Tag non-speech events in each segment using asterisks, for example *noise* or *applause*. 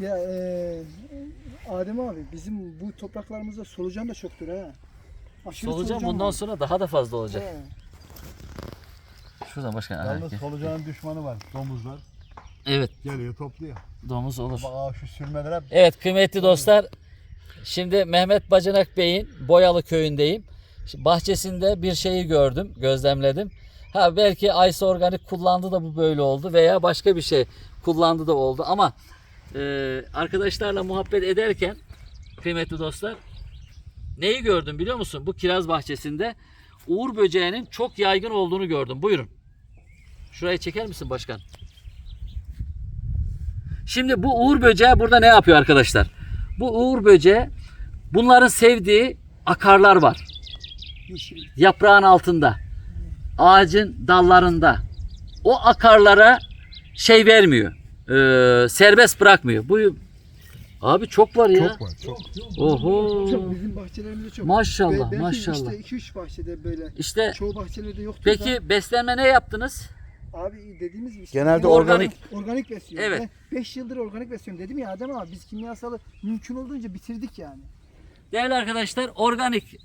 Ya e, Adem abi bizim bu topraklarımızda solucan da çoktur ha. Aşırı Solucan bundan var. sonra daha da fazla olacak. He. Şuradan başkan. Yalnız gel. solucanın düşmanı var. Domuzlar. Evet Geliyor topluyor. domuz olur. Aa, şu sürmelere Evet kıymetli dostlar. Şimdi Mehmet Bacanak Bey'in Boyalı köyündeyim. Bahçesinde bir şeyi gördüm, gözlemledim. Ha belki Aysa Organik kullandı da bu böyle oldu veya başka bir şey kullandı da oldu ama e, arkadaşlarla muhabbet ederken kıymetli dostlar neyi gördüm biliyor musun? Bu kiraz bahçesinde uğur böceğinin çok yaygın olduğunu gördüm. Buyurun. Şurayı çeker misin başkan? Şimdi bu uğur böceği burada ne yapıyor arkadaşlar? Bu uğur böceği bunların sevdiği akarlar var. Yaprağın altında. Ağacın dallarında. O akarlara şey vermiyor. Ee, serbest bırakmıyor. Bu Abi çok var ya. çok var. Çok. Oho. Çok bizim bahçelerimizde çok. Maşallah, Be- belki maşallah. işte 2-3 bahçede böyle. İşte Çoğu bahçelerde yoktur da. peki beslenme ne yaptınız? Abi dediğimiz gibi. işte Genelde organik. Organik besliyorum. Evet. 5 yıldır organik besliyorum dedim ya Adem abi biz kimyasalı mümkün olduğunca bitirdik yani. Değerli arkadaşlar organik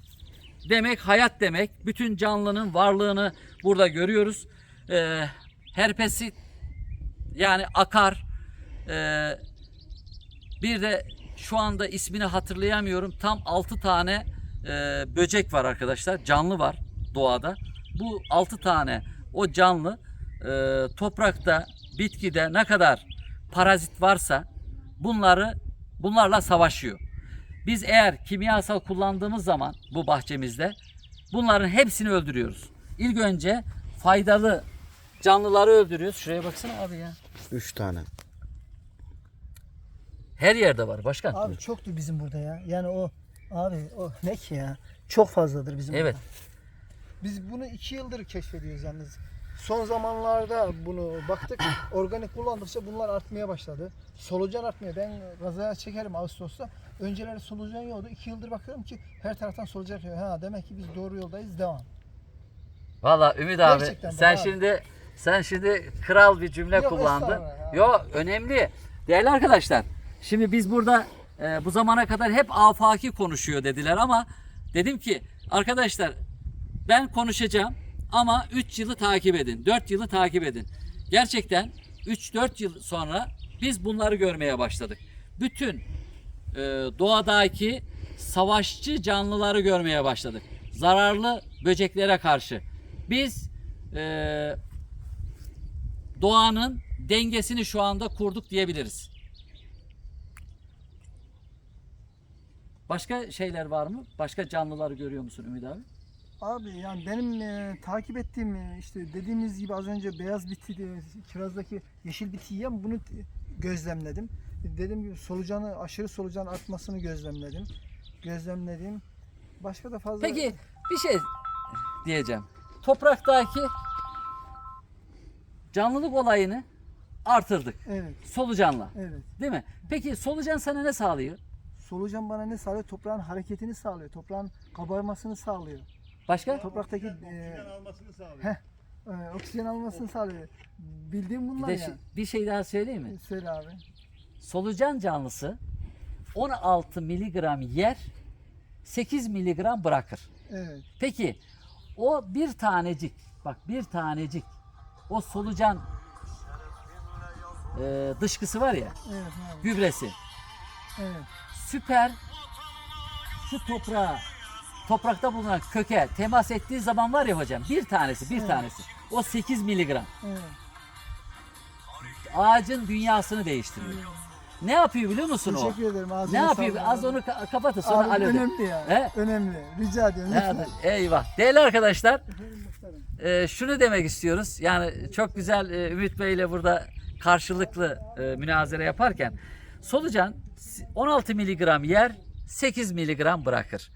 demek hayat demek. Bütün canlının varlığını burada görüyoruz. Ee, herpesi yani akar. Ee, bir de şu anda ismini hatırlayamıyorum. Tam 6 tane e, böcek var arkadaşlar. Canlı var doğada. Bu 6 tane o canlı e, toprakta, bitkide ne kadar parazit varsa bunları bunlarla savaşıyor. Biz eğer kimyasal kullandığımız zaman bu bahçemizde bunların hepsini öldürüyoruz. İlk önce faydalı canlıları öldürüyoruz. Şuraya baksana abi ya. 3 tane. Her yerde var başkan. Abi çoktu bizim burada ya. Yani o abi o ne ki ya? Çok fazladır bizim Evet. burada. Biz bunu 2 yıldır keşfediyoruz yalnız. Son zamanlarda bunu baktık. *coughs* organik kullandıkça bunlar artmaya başladı. Solucan artmıyor. Ben gazaya çekerim Ağustos'ta. Önceleri solucan yoktu. 2 yıldır bakıyorum ki her taraftan solucan yapıyor. Ha demek ki biz doğru yoldayız. Devam. Valla Ümit abi Gerçekten sen abi. şimdi sen şimdi kral bir cümle Yok, kullandın. estağfurullah ya. Yo önemli. Değerli arkadaşlar şimdi biz burada e, bu zamana kadar hep afaki konuşuyor dediler ama dedim ki arkadaşlar ben konuşacağım ama 3 yılı takip edin. 4 yılı takip edin. Gerçekten 3-4 yıl sonra biz bunları görmeye başladık. Bütün e, doğadaki savaşçı canlıları görmeye başladık. Zararlı böceklere karşı. Biz e, doğanın dengesini şu anda kurduk diyebiliriz. Başka şeyler var mı? Başka canlıları görüyor musun Ümit abi? Abi yani benim e, takip ettiğim e, işte dediğimiz gibi az önce beyaz biti, e, kirazdaki yeşil biti yiyen bunu t- gözlemledim. Dediğim gibi solucanı aşırı solucan artmasını gözlemledim. Gözlemledim. Başka da fazla Peki bir şey diyeceğim. Topraktaki canlılık olayını artırdık. Evet, Solucanla. evet. Değil mi? Peki solucan sana ne sağlıyor? Solucan bana ne sağlıyor? Toprağın hareketini sağlıyor. Toprağın kabarmasını sağlıyor. Başka? Topraktaki e, almasını sağlıyor. heh, e, oksijen almasını sağlıyor. Bildiğim Bir bunlar de ya. şey- bir şey daha söyleyeyim mi? Söyle abi. Solucan canlısı 16 miligram yer 8 miligram bırakır. Evet. Peki o bir tanecik bak bir tanecik o solucan e, dışkısı var ya Evet abi. gübresi Evet. süper şu toprağa toprakta bulunan köke temas ettiği zaman var ya hocam bir tanesi bir Evet. tanesi o 8 miligram Evet. ağacın dünyasını değiştiriyor. Ne yapıyor biliyor musun o? Teşekkür ederim. Ne Ağzına yapıyor? sağlık Az abi. onu ka- kapatın sonra Abi alo de. önemli ya. He? Önemli. Rica ediyorum. Eyvah. Değerli arkadaşlar. E, şunu demek istiyoruz. Yani çok güzel e, Ümit Bey ile burada karşılıklı e, münazara yaparken solucan 16 miligram yer 8 miligram bırakır.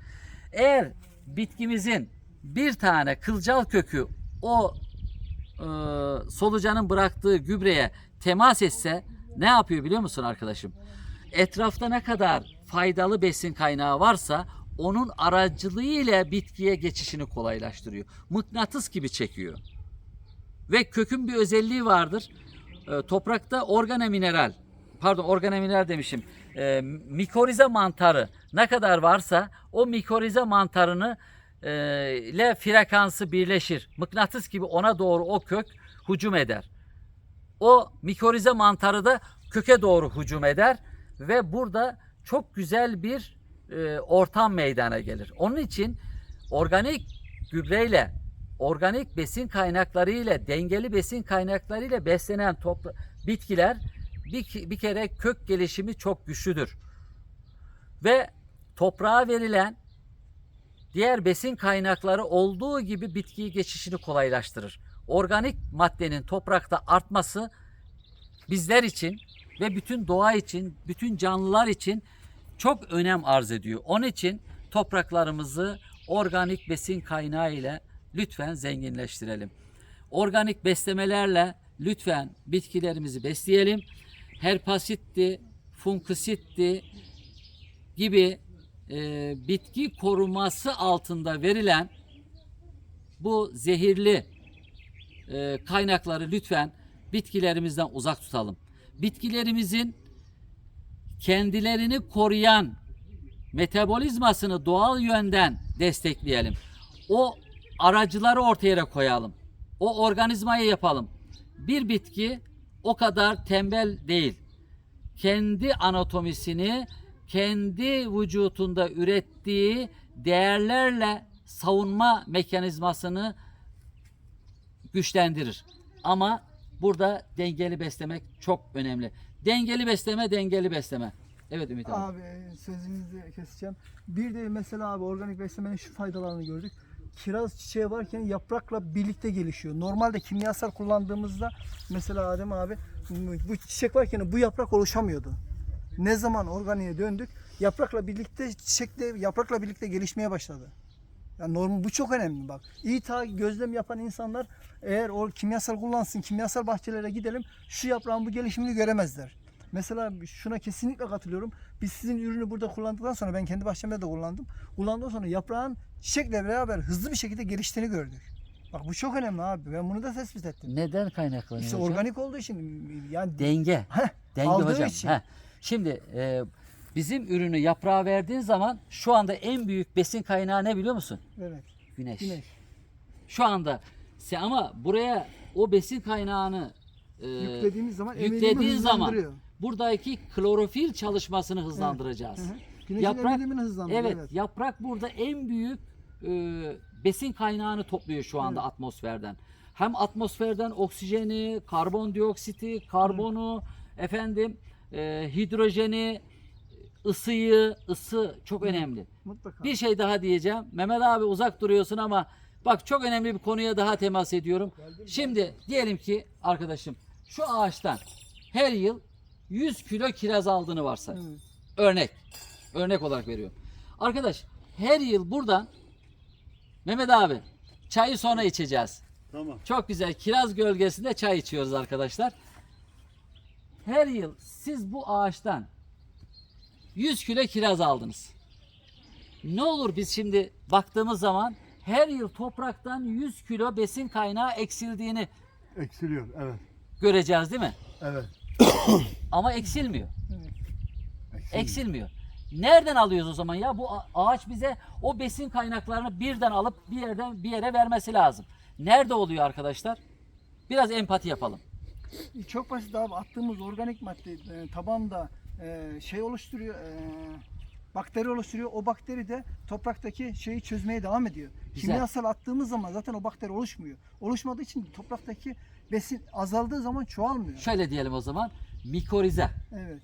Eğer bitkimizin bir tane kılcal kökü o e, solucanın bıraktığı gübreye temas etse ne yapıyor biliyor musun arkadaşım? Etrafta ne kadar faydalı besin kaynağı varsa onun aracılığıyla bitkiye geçişini kolaylaştırıyor. Mıknatıs gibi çekiyor. Ve kökün bir özelliği vardır. E, toprakta organe mineral pardon organeminer demişim. E, mikorize mantarı ne kadar varsa o mikorize mantarını e, ile frekansı birleşir. Mıknatıs gibi ona doğru o kök hücum eder. O mikorize mantarı da köke doğru hücum eder ve burada çok güzel bir e, ortam meydana gelir. Onun için organik gübreyle, organik besin kaynakları ile, dengeli besin kaynakları ile beslenen topla, bitkiler bir, bir kere kök gelişimi çok güçlüdür. Ve toprağa verilen diğer besin kaynakları olduğu gibi bitkiyi geçişini kolaylaştırır. Organik maddenin toprakta artması bizler için ve bütün doğa için, bütün canlılar için çok önem arz ediyor. Onun için topraklarımızı organik besin kaynağı ile lütfen zenginleştirelim. Organik beslemelerle lütfen bitkilerimizi besleyelim. Herpasitti, fungisitti gibi e, bitki koruması altında verilen bu zehirli e, kaynakları lütfen bitkilerimizden uzak tutalım. Bitkilerimizin kendilerini koruyan metabolizmasını doğal yönden destekleyelim. O aracıları ortaya koyalım. O organizmayı yapalım. Bir bitki o kadar tembel değil. Kendi anatomisini, kendi vücutunda ürettiği değerlerle savunma mekanizmasını güçlendirir. Ama burada dengeli beslemek çok önemli. Dengeli besleme, dengeli besleme. Evet Ümit abi. Abi sözünüzü keseceğim. Bir de mesela abi organik beslemenin şu faydalarını gördük. Kiraz çiçeği varken yaprakla birlikte gelişiyor. Normalde kimyasal kullandığımızda mesela Adem abi bu çiçek varken bu yaprak oluşamıyordu. Ne zaman organiğe döndük yaprakla birlikte çiçekle yaprakla birlikte gelişmeye başladı. Yani normal bu çok önemli bak. İyi ta gözlem yapan insanlar eğer o kimyasal kullansın, kimyasal bahçelere gidelim şu yaprağın bu gelişimini göremezler. Mesela şuna kesinlikle katılıyorum. Biz sizin ürünü burada kullandıktan sonra ben kendi bahçemde de kullandım. Kullandıktan sonra yaprağın çiçekle beraber hızlı bir şekilde geliştiğini gördük. Bak bu çok önemli abi. Ben bunu da tespit ettim. Neden kaynaklanıyor İşte hocam? organik olduğu için yani Denge. Heh, Denge aldığı hocam. için. Heh. Şimdi e, bizim ürünü yaprağa verdiğin zaman şu anda en büyük besin kaynağı ne biliyor musun? evet. Güneş. Güneş. Şu anda se- ama buraya o besin kaynağını e, Yüklediğimiz zaman yüklediğin zaman buradaki klorofil çalışmasını hızlandıracağız. Hı hı. Güneşin Yaprak- hızlandırıyor. Evet, Evet. yaprak burada en büyük e, besin kaynağını topluyor şu anda Evet. atmosferden. Hem atmosferden oksijeni, karbondioksiti, karbonu, efendim e, hidrojeni, ısıyı, ısı çok önemli. Mutlaka. Bir şey daha diyeceğim. Mehmet abi uzak duruyorsun ama bak çok önemli bir konuya daha temas ediyorum. Şimdi diyelim ki arkadaşım şu ağaçtan her yıl 100 kilo kiraz aldığını varsay. Evet. Örnek. Örnek olarak veriyorum. Arkadaş her yıl buradan Mehmet abi çayı sonra içeceğiz. Tamam. Çok güzel kiraz gölgesinde çay içiyoruz arkadaşlar. Her yıl siz bu ağaçtan 100 kilo kiraz aldınız. Ne olur biz şimdi baktığımız zaman her yıl topraktan 100 kilo besin kaynağı eksildiğini Eksiliyor. Evet. göreceğiz değil mi? Evet. *coughs* Ama eksilmiyor. Eksiliyor. Eksilmiyor. Nereden alıyoruz o zaman ya? Bu a- ağaç bize o besin kaynaklarını birden alıp bir yerden bir yere vermesi lazım. Nerede oluyor arkadaşlar? Biraz empati yapalım. Çok basit abi attığımız organik madde e, tabanda e, şey oluşturuyor. e, bakteri oluşturuyor. O bakteri de topraktaki şeyi çözmeye devam ediyor. Güzel. Kimyasal attığımız zaman zaten o bakteri oluşmuyor. Oluşmadığı için topraktaki besin azaldığı zaman çoğalmıyor. Şöyle diyelim o zaman. Mikorize. Evet.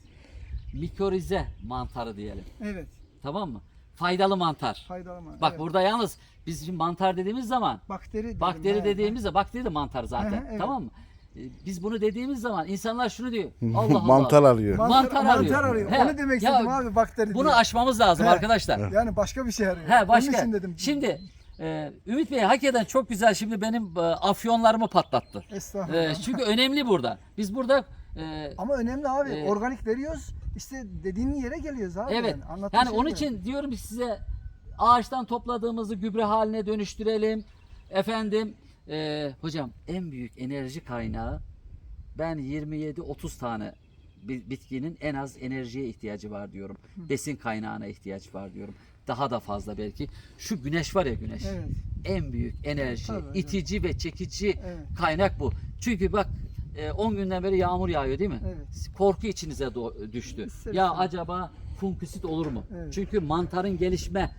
Mikorize mantarı diyelim. Evet. Tamam mı? Faydalı mantar. Faydalı mı? Bak evet. burada yalnız biz şimdi mantar dediğimiz zaman bakteri dedim, bakteri he, dediğimiz de bakteri de mantar zaten. Evet. Tamam mı? Ee, Biz bunu dediğimiz zaman insanlar şunu diyor. Allah Allah. Mantar arıyor. Mantar, Mantar mantar, arıyor. arıyor. He, Onu demek ya istedim abi bakteri Bunu diye. aşmamız lazım He. arkadaşlar. Yani başka bir şey arıyor. He Onun başka. için dedim. Şimdi e, Ümit Bey hakikaten çok güzel şimdi benim e, afyonlarımı patlattı. Estağfurullah. E, çünkü önemli burada. Biz burada e, Ama önemli abi. Ee, organik veriyoruz. İşte dediğin yere geliyoruz abi. evet Yani, yani şey onun için diyorum ki size ağaçtan topladığımızı gübre haline dönüştürelim. Efendim e, hocam en büyük enerji kaynağı ben 27-30 tane bi- bitkinin en az enerjiye ihtiyacı var diyorum. Besin kaynağına ihtiyaç var diyorum. Daha da fazla belki. Şu güneş var ya güneş. Evet. En büyük enerji, Tabii, evet. itici ve çekici Evet. kaynak bu. Çünkü bak e, 10 günden beri yağmur yağıyor değil mi? Evet. Korku içinize düştü. Ya acaba funkisit olur mu? Evet. Çünkü mantarın gelişme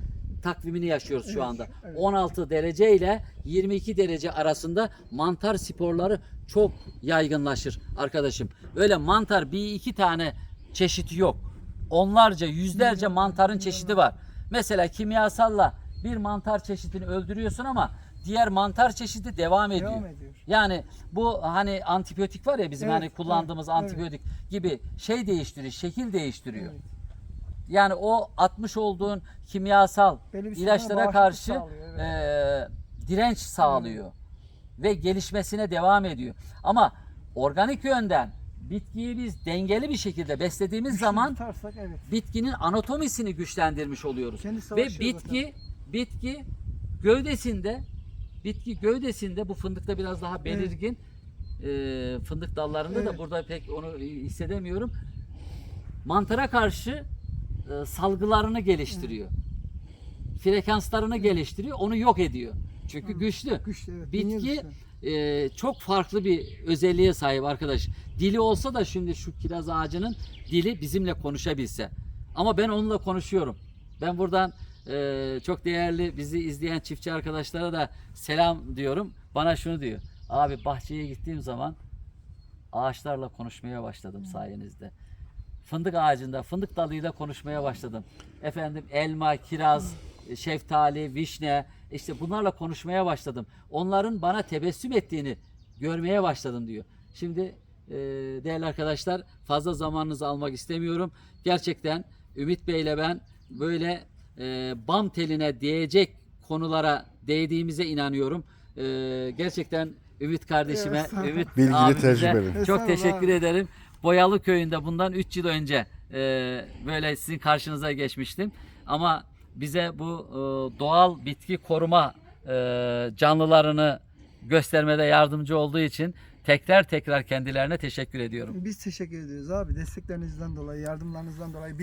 takvimini yaşıyoruz şu Evet, anda. evet. 16 derece ile 22 derece arasında mantar sporları çok yaygınlaşır arkadaşım. Öyle mantar bir iki tane çeşidi yok. Onlarca, yüzlerce mantarın çeşidi var. Mesela kimyasalla bir mantar çeşidini öldürüyorsun ama diğer mantar çeşidi devam ediyor. Devam ediyor. Yani bu hani antibiyotik var ya bizim Evet, hani kullandığımız evet, antibiyotik gibi şey değiştiriyor, şekil değiştiriyor. Evet. Yani o atmış olduğun kimyasal Belli bir süre ilaçlara bağışıklık karşı sağlıyor, eee, direnç sağlıyor ve gelişmesine devam ediyor. Ama organik yönden bitkiyi biz dengeli bir şekilde beslediğimiz zaman Tutarsak evet. bitkinin anatomisini güçlendirmiş oluyoruz. Kendi Ve savaşıyor bitki bitki gövdesinde bitki gövdesinde bu fındıkta biraz daha belirgin eee, fındık dallarında da Evet. burada pek onu hissedemiyorum. Mantara karşı e, salgılarını geliştiriyor. Frekanslarını geliştiriyor, onu yok ediyor. Çünkü güçlü. Güçlü evet. Bitki e, çok farklı bir özelliğe sahip arkadaş. Dili olsa da şimdi şu kiraz ağacının dili bizimle konuşabilse. Ama ben onunla konuşuyorum. Ben buradan e, çok değerli bizi izleyen çiftçi arkadaşlara da selam diyorum. Bana şunu diyor. Abi bahçeye gittiğim zaman ağaçlarla konuşmaya başladım sayenizde. Fındık ağacında, fındık dalıyla konuşmaya başladım. Efendim elma, kiraz, şeftali, vişne işte bunlarla konuşmaya başladım. Onların bana tebessüm ettiğini görmeye başladım diyor. Şimdi e, değerli arkadaşlar fazla zamanınızı almak istemiyorum. Gerçekten Ümit Bey ile ben böyle e, bam teline değecek konulara değdiğimize inanıyorum. E, gerçekten Ümit kardeşime, Evet, Ümit Bilgili, abimize tecrübeli. çok teşekkür ederim. Boyalı köyünde bundan 3 yıl önce e, böyle sizin karşınıza geçmiştim. Ama bize bu e, doğal bitki koruma e, canlılarını göstermede yardımcı olduğu için tekrar tekrar kendilerine teşekkür ediyorum. Biz teşekkür ediyoruz abi desteklerinizden dolayı, yardımlarınızdan dolayı.